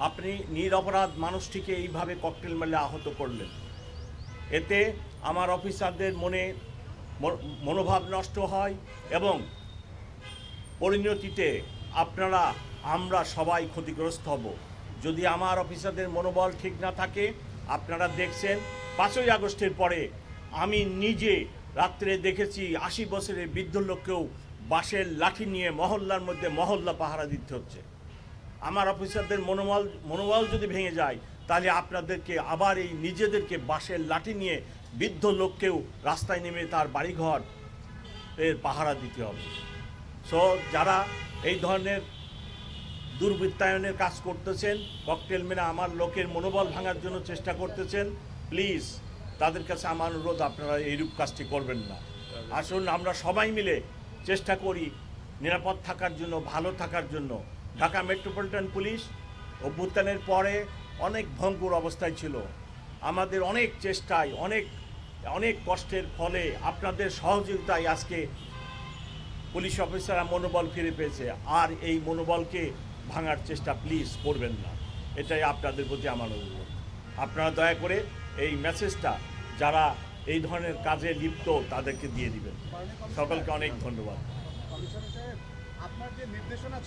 আপনি নিরপরাধ মানুষটিকে এইভাবে ককটেল মেলে আহত করলেন। এতে আমার অফিসারদের মনে মন- মনোভাব নষ্ট হয় এবং পরিণতিতে আপনারা, আমরা সবাই ক্ষতিগ্রস্ত হব। যদি আমার অফিসারদের মনোবল ঠিক না থাকে, আপনারা দেখছেন, পাঁচই আগস্টের পরে আমি নিজে রাত্রে দেখেছি আশি বছরের বৃদ্ধ লোককেও বাঁশের লাঠি নিয়ে মহল্লার মধ্যে মহল্লা পাহারা দিতে হচ্ছে। আমার অফিসারদের মনোবল মনোবল যদি ভেঙে যায়, তাহলে আপনাদেরকে আবার এই নিজেদেরকে বাঁশের লাঠি নিয়ে বৃদ্ধ লোককেও রাস্তায় নেমে তার বাড়িঘর এর পাহারা দিতে হবে। সো যারা এই ধরনের দুর্বৃত্তায়নের কাজ করতেছেন ককটেল মেরে আমার লোকের মনোবল ভাঙার জন্য চেষ্টা করতেছেন প্লিজ তাদের কাছে আমার অনুরোধ, আপনারা এইরূপ কাজটি করবেন না। আসুন আমরা সবাই মিলে চেষ্টা করি নিরাপদ থাকার জন্য, ভালো থাকার জন্য ঢাকা মেট্রোপলিটন পুলিশ অভ্যুত্থানের পরে অনেক ভঙ্গুর অবস্থায় ছিল। আমাদের অনেক চেষ্টায়, অনেক অনেক কষ্টের ফলে আপনাদের সহযোগিতায় আজকে পুলিশ অফিসাররা মনোবল ফিরে পেয়েছে। আর এই মনোবলকে ভাঙার চেষ্টা প্লিজ করবেন না। এটাই আপনাদের প্রতি আমার অনুরোধ। আপনারা দয়া করে এই মেসেজটা যারা এই ধরনের কাজে লিপ্ত, তাদেরকে দিয়ে দিবেন। সকলকে অনেক ধন্যবাদ। নির্দেশনা